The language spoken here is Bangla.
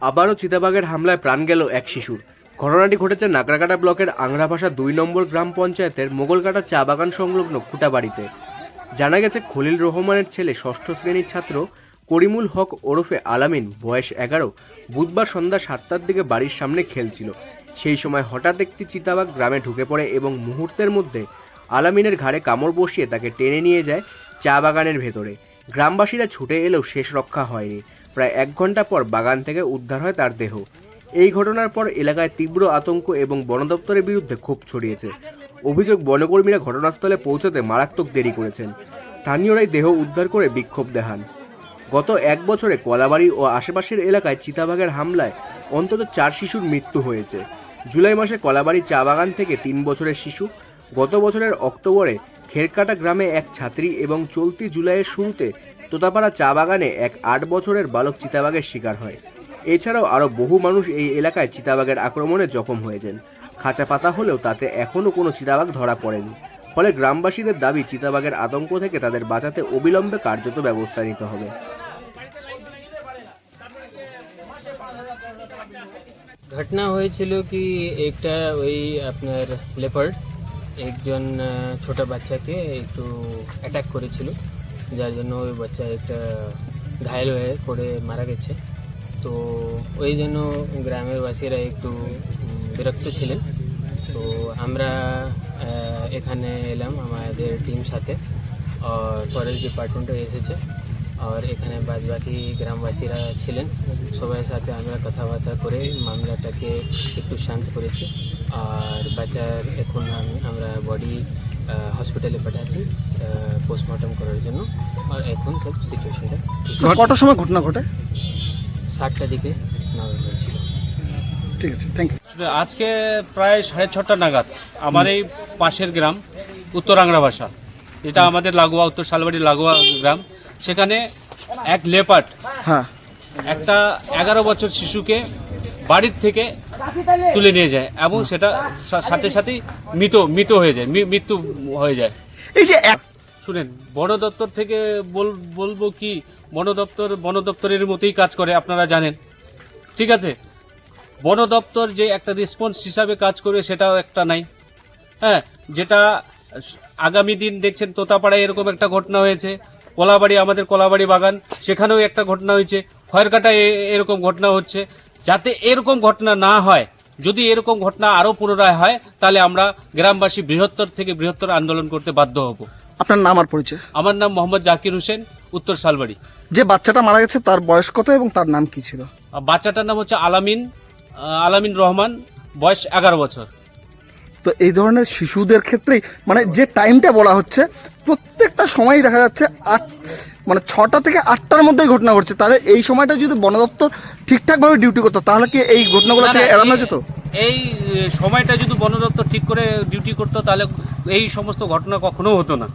আবারও চিতাবাঘের হামলায় প্রাণ গেল এক শিশুর। ঘটনাটি ঘটেছে নাগরাকাটা ব্লকের আংরাভাষা দুই নম্বর গ্রাম পঞ্চায়েতের মোগলকাটা চা বাগান সংলগ্ন খুঁটাবাড়িতে। জানা গেছে, খলিল রহমানের ছেলে ষষ্ঠ শ্রেণির ছাত্র করিমুল হক ওরফে আলামিন, বয়স এগারো, বুধবার সন্ধ্যা সাতটার দিকে বাড়ির সামনে খেলছিল। সেই সময় হঠাৎ একটি চিতাবাঘ গ্রামে ঢুকে পড়ে এবং মুহূর্তের মধ্যে আলামিনের ঘাড়ে কামড় বসিয়ে তাকে টেনে নিয়ে যায় চা বাগানের ভেতরে। গ্রামবাসীরা ছুটে এলেও শেষ রক্ষা হয়নি। প্রায় এক ঘণ্টা পর বাগান থেকে উদ্ধার হয় তার দেহ। এই ঘটনার পর এলাকায় তীব্র আতঙ্ক এবং বন দপ্তরের বিরুদ্ধে ক্ষোভ ছড়িয়েছে। অভিযোগ বনকর্মীরা ঘটনাস্থলে পৌঁছতে মারাত্মক দেরি করেছেন। স্থানীয়রাই দেহ উদ্ধার করে বিক্ষোভ দেখান। গত এক বছরে কলাবাড়ি ও আশেপাশের এলাকায় চিতাবাঘের হামলায় অন্তত চার শিশুর মৃত্যু হয়েছে। জুলাই মাসে কলাবাড়ি চা বাগান থেকে তিন বছরের শিশু, গত বছরের অক্টোবরে খেরকাটা গ্রামে এক ছাত্রী এবং চলতি জুলাইয়ের শুরুতে তোতাপাড়া চা বাগানে এক আট বছরের বালক চিতাবাঘের শিকার হয়। এছাড়াও আরও বহু মানুষ এই এলাকায় চিতাবাঘের আক্রমণে জখম হয়েছেন। খাঁচা পাতা হলেও তাতে এখনও কোনো চিতাবাঘ ধরা পড়েনি। ফলে গ্রামবাসীদের দাবি, চিতাবাঘের আতঙ্ক থেকে তাদের বাঁচাতে অবিলম্বে কার্যত ব্যবস্থা নিতে হবে। ঘটনা হয়েছিল কি, একটা ওই আপনার লেপার্ড একজন ছোট বাচ্চাকে একটু অ্যাটাক করেছিল। যার জন্য ওই বাচ্চা একটা ঘায়ল হয়ে পড়ে মারা গেছে। তো ওই জন্য গ্রামের বাসীরা একটু বিরক্ত ছিলেন। তো আমরা এখানে এলাম আমাদের টিম সাথে আর ফরেস্ট ডিপার্টমেন্টও এসেছে। আর এখানে বাদ বাকি গ্রামবাসীরা ছিলেন। সবার সাথে আমরা কথাবার্তা করে মামলাটাকে একটু শান্ত করেছি। আর বাচ্চার এখন আমি, আমরা বডি হসপিটালে পাঠাচ্ছি পোস্টমর্টম করার জন্য। আর এখন সব সিচুয়েশনটা কটার সময় ঘটনা ঘটে? ষাটটা দিকে নামা হয়েছিল। ঠিক আছে থ্যাংক ইউ আজকে প্রায় সাড়ে ছটা নাগাদ আমার এই পাশের গ্রাম উত্তর আংরা ভাষা। যেটা আমাদের লাগোয়া উত্তর শালবাড়ি লাগোয়া গ্রাম। সেখানে এক লেপার্ড হ্যাঁ। একটা এগারো বছর শিশুকে বাড়ির থেকে তুলে নিয়ে যায় এবং সেটা সা- সাথে সাথেই মৃত মৃত হয়ে যায় মৃত্যু হয়ে যায়। এই যে শুনেন বন দপ্তর থেকে বল- বলব কি বন দপ্তর বন দপ্তরের মতোই কাজ করে আপনারা জানেন। ঠিক আছে? বন দপ্তর যে একটা রেসপন্স হিসাবে কাজ করে সেটাও একটা নাই। হ্যাঁ যেটা আগামী দিন দেখছেন তোতাপাড়ায় এরকম একটা ঘটনা হয়েছে। কলাবাড়ি আমাদের কলাবাড়ি বাগান সেখানেও একটা ঘটনা হয়েছে। খয়েরকাটায় এ- এরকম ঘটনা হচ্ছে। যাতে এরকম ঘটনা না হয়। যদি এরকম ঘটনা আরও পুনরায় হয় তাহলে আমরা গ্রামবাসী বৃহত্তর থেকে বৃহত্তর আন্দোলন করতে বাধ্য হব। আপনার নাম আর পরিচয়? আমার নাম মোহাম্মদ জাকির হোসেন উত্তর শালবাড়ি। যে বাচ্চাটা মারা গেছে তার বয়স কত এবং তার নাম কি ছিল? বাচ্চাটার নাম হচ্ছে আলামিন আলামিন রহমান বয়স এগারো বছর। তো এই ধরনের শিশুদের ক্ষেত্রেই মানে যে টাইমটা বলা হচ্ছে প্রত্যেকটা সময়ই দেখা যাচ্ছে আট মানে ছটা থেকে আটটার মধ্যেই ঘটনা ঘটছে। তাহলে এই সময়টা যদি বন দপ্তর ঠিকঠাকভাবে ডিউটি করতো তাহলে কি এই ঘটনাগুলো থেকে এড়ানো যেত? এই সময়টা যদি বন দপ্তর ঠিক করে ডিউটি করতো তাহলে এই সমস্ত ঘটনা কখনো হতো না।